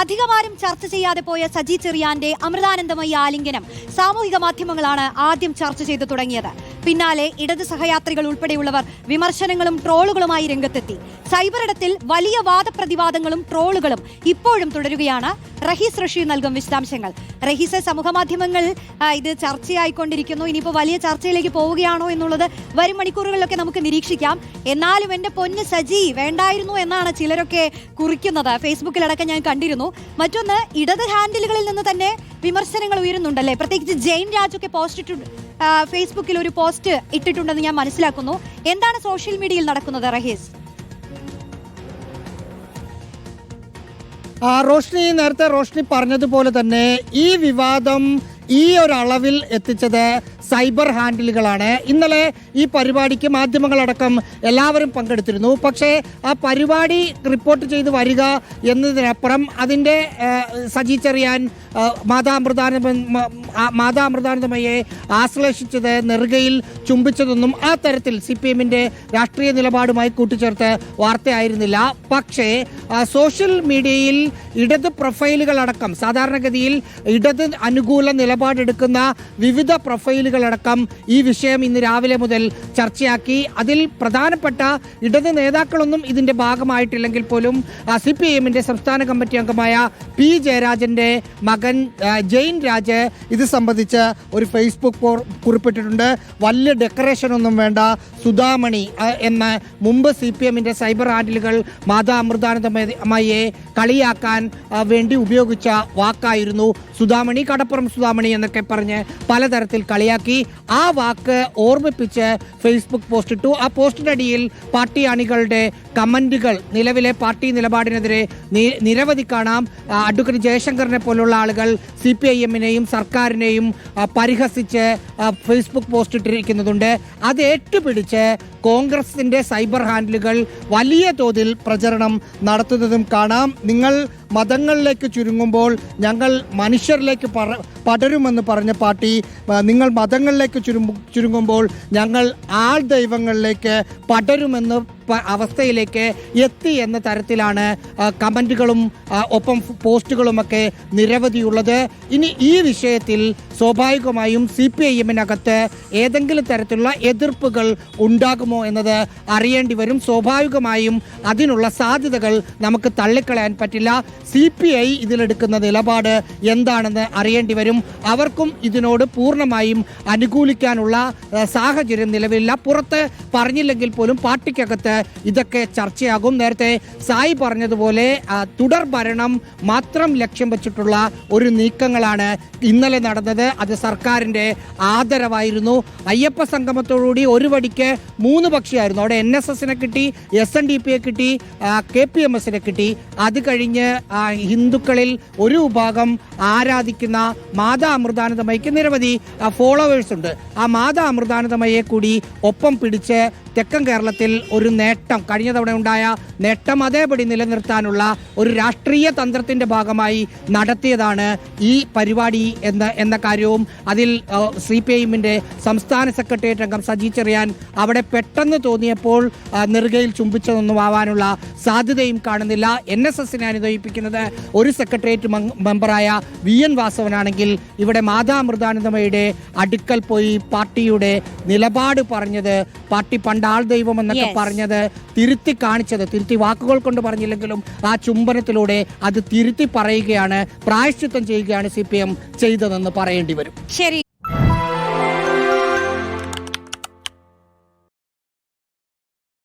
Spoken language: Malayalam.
അധികമാരും ചർച്ച ചെയ്യാതെ പോയ സജി ചെറിയാന്റെ അമൃതാനന്ദമയി ആലിംഗനം സാമൂഹിക മാധ്യമങ്ങളാണ് ആദ്യം ചർച്ച ചെയ്തു തുടങ്ങിയത്. പിന്നാലെ ഇടത് സഹയാത്രികൾ ഉൾപ്പെടെയുള്ളവർ വിമർശനങ്ങളും ട്രോളുകളുമായി രംഗത്തെത്തി. സൈബറിടത്തിൽ വലിയ വാദപ്രതിവാദങ്ങളും ട്രോളുകളും ഇപ്പോഴും തുടരുകയാണ്. റഹീസ് റഷീ നൽകും വിശദാംശങ്ങൾ. റഹീസ് സമൂഹമാധ്യമങ്ങൾ ഇത് ചർച്ചയായിക്കൊണ്ടിരിക്കുന്നു. ഇനിയിപ്പോൾ വലിയ ചർച്ചയിലേക്ക് പോവുകയാണോ എന്നുള്ളത് വരും മണിക്കൂറുകളിലൊക്കെ നമുക്ക് നിരീക്ഷിക്കാം. എന്നാലും എന്റെ പൊന്ന് സജി വേണ്ടായിരുന്നു എന്നാണ് ചിലരൊക്കെ കുറിക്കുന്നത്. ഫേസ്ബുക്കിലടക്കം ഞാൻ കണ്ടിരുന്നു. മറ്റൊന്ന് ഇടത് ഹാൻഡിലുകളിൽ നിന്ന് തന്നെ വിമർശനങ്ങൾ ഉയരുന്നുണ്ടല്ലേ? പ്രത്യേകിച്ച് ജെയിൻ രാജൊക്കെ പോസ്റ്റ് ഫേസ്ബുക്കിൽ ഒരു പോസ്റ്റ് ഇട്ടിട്ടുണ്ടെന്ന് ഞാൻ മനസ്സിലാക്കുന്നു. എന്താണ് സോഷ്യൽ മീഡിയയിൽ നടക്കുന്നത് റഹീസ്? റോഷ്നി നേരത്തെ റോഷ്നി പറഞ്ഞതുപോലെ തന്നെ ഈ വിവാദം ഈ ഒരളവിൽ എത്തിച്ചത് സൈബർ ഹാൻഡിലുകളാണ്. ഇന്നലെ ഈ പരിപാടിക്ക് മാധ്യമങ്ങളടക്കം എല്ലാവരും പങ്കെടുത്തിരുന്നു. പക്ഷേ ആ പരിപാടി റിപ്പോർട്ട് ചെയ്ത് വരിക എന്നതിനപ്പുറം അതിന്റെ ആ, സജി ചെറിയാൻ ആ, മാതാമൃതാനന്ദ മ- അമൃതാനന്ദമയെ ആശ്ലേഷിച്ചത് നെറുകയിൽ ചുംബിച്ചതൊന്നും ആ തരത്തിൽ സി പി എമ്മിന്റെ രാഷ്ട്രീയ നിലപാടുമായി കൂട്ടിച്ചേർത്ത് വാർത്തയായിരുന്നില്ല. പക്ഷേ സോഷ്യൽ മീഡിയയിൽ ഇടത് പ്രൊഫൈലുകളടക്കം സാധാരണഗതിയിൽ ഇടത് അനുകൂല നിലപാടെടുക്കുന്ന വിവിധ പ്രൊഫൈലുകളടക്കം ഈ വിഷയം ഇന്ന് രാവിലെ മുതൽ ചർച്ചയാക്കി. അതിൽ പ്രധാനപ്പെട്ട ഇടത് നേതാക്കളൊന്നും ഇതിന്റെ ഭാഗമായിട്ടില്ലെങ്കിൽ പോലും സി പി എമ്മിന്റെ സംസ്ഥാന കമ്മിറ്റി അംഗമായ പി ജയരാജന്റെ മകൻ ജെയിൻ രാജ് ഇത് സംബന്ധിച്ച് ഒരു ഫേസ്ബുക്ക് കുറിപ്പിട്ടിട്ടുണ്ട്. വലിയ ഡെക്കറേഷൻ ഒന്നും വേണ്ട. സുധാമണി എന്ന മുമ്പ് സി പി എമ്മിന്റെ സൈബർ ഹാൻഡിലുകൾ മാതാ അമൃതാനന്ദമയെ കളിയാക്കാൻ വേണ്ടി ഉപയോഗിച്ച വാക്കായിരുന്നു സുധാമണി കടപ്പുറം സുധാമണി എന്നൊക്കെ പറഞ്ഞ് പലതരത്തിൽ കളിയാക്കി. ആ വാക്ക് ഓർമ്മിപ്പിച്ച് ഫേസ്ബുക്ക് പോസ്റ്റ് ഇട്ടു. ആ പോസ്റ്റിനടിയിൽ പാർട്ടി അണികളുടെ കമന്റുകൾ നിലവിലെ പാർട്ടി നിലപാടിനെതിരെ നിരവധി കാണാം. അഡ്വക്കേറ്റ് ജയശങ്കറിനെ പോലുള്ള ആളുകൾ സി പി ഐ എമ്മിനെയും സർക്കാരിനെയും ആ, പരിഹസിച്ച് ഫേസ്ബുക്ക് പോസ്റ്റ് ഇട്ടിരിക്കുന്നതുണ്ട്. അത് ഏറ്റുപിടിച്ച് കോൺഗ്രസിന്റെ സൈബർ ഹാൻഡിലുകൾ വലിയ തോതിൽ പ്രചരണം നടത്തുന്നതും കാണാം. നിങ്ങൾ മതങ്ങളിലേക്ക് ചുരുങ്ങുമ്പോൾ ഞങ്ങൾ മനുഷ്യരിലേക്ക് പറ പടരുമെന്ന് പറഞ്ഞ പാർട്ടി നിങ്ങൾ മതങ്ങളിലേക്ക് ചുരുങ്ങു ചുരുങ്ങുമ്പോൾ ഞങ്ങൾ ആൾ ദൈവങ്ങളിലേക്ക് പടരുമെന്ന് അവസ്ഥയിലേക്ക് എത്തി എന്ന തരത്തിലാണ് കമന്റുകളും ഒപ്പം പോസ്റ്റുകളുമൊക്കെ നിരവധിയുള്ളത്. ഇനി ഈ വിഷയത്തിൽ സ്വാഭാവികമായും സി പി ഐ എമ്മിനകത്ത് ഏതെങ്കിലും തരത്തിലുള്ള എതിർപ്പുകൾ ഉണ്ടാകുമോ എന്നത് അറിയേണ്ടി വരും. സ്വാഭാവികമായും അതിനുള്ള സാധ്യതകൾ നമുക്ക് തള്ളിക്കളയാൻ പറ്റില്ല. സി പി ഐ ഇതിലെടുക്കുന്ന നിലപാട് എന്താണെന്ന് അറിയേണ്ടി വരും. അവർക്കും ഇതിനോട് പൂർണമായും അനുകൂലിക്കാനുള്ള സാഹചര്യം നിലവിലില്ല. പുറത്ത് പറഞ്ഞില്ലെങ്കിൽ പോലും പാർട്ടിക്കകത്ത് ഇതൊക്കെ ചർച്ചയാകും. നേരത്തെ സായി പറഞ്ഞതുപോലെ തുടർ ഭരണം മാത്രം ലക്ഷ്യം വെച്ചിട്ടുള്ള ഒരു നീക്കങ്ങളാണ് ഇന്നലെ നടന്നത്. അത് സർക്കാരിന്റെ ആദരവായിരുന്നു. അയ്യപ്പ സംഗമത്തോടുകൂടി ഒരു വടിക്ക് മൂന്ന് പക്ഷിയായിരുന്നു. അവിടെ എൻ എസ് എസിനെ കിട്ടി എസ് എൻ ഡി പിയെ കിട്ടി കെ പി എം എസിനെ കിട്ടി. അത് കഴിഞ്ഞ് ഹിന്ദുക്കളിൽ ഒരു വിഭാഗം ആരാധിക്കുന്ന മാതാ അമൃതാനന്ദമയ്ക്ക് നിരവധി ഫോളോവേഴ്സ് ഉണ്ട്. ആ മാതാ അമൃതാനന്ദമയെ കൂടി ഒപ്പം പിടിച്ച് തെക്കൻ കേരളത്തിൽ ഒരു നേട്ടം കഴിഞ്ഞ തവണ ഉണ്ടായ നേട്ടം അതേപടി നിലനിർത്താനുള്ള ഒരു രാഷ്ട്രീയ തന്ത്രത്തിന്റെ ഭാഗമായി നടത്തിയതാണ് ഈ പരിപാടി എന്ന എന്ന കാര്യവും. അതിൽ സി പി ഐഎമ്മിന്റെ സംസ്ഥാന സെക്രട്ടേറിയറ്റ് അംഗം സജി ചെറിയാൻ അവിടെ പെട്ടെന്ന് തോന്നിയപ്പോൾ നെറുകയിൽ ചുംബിച്ചതൊന്നും ആവാനുള്ള സാധ്യതയും കാണുന്നില്ല. എൻ എസ് എസിനെ അനുദയിപ്പിക്കുന്നത് ഒരു സെക്രട്ടേറിയറ്റ് മെമ്പറായ വി എൻ വാസവനാണെങ്കിൽ ഇവിടെ മാതാ മൃദാനന്ദമയുടെ അടുക്കൽ പോയി പാർട്ടിയുടെ നിലപാട് പറഞ്ഞത് പാർട്ടി പണ്ട് ആൾ ദൈവം എന്നൊക്കെ. പറഞ്ഞത് തിരുത്തി കാണിച്ചത് തിരുത്തി വാക്കുകൾ കൊണ്ട് പറഞ്ഞില്ലെങ്കിലും ആ ചുംബനത്തിലൂടെ അത് തിരുത്തി പറയുകയാണ് പ്രായശ്ചിത്തം ചെയ്യുകയാണ് സി പി എം ചെയ്തതെന്ന് പറയേണ്ടി വരും ശരി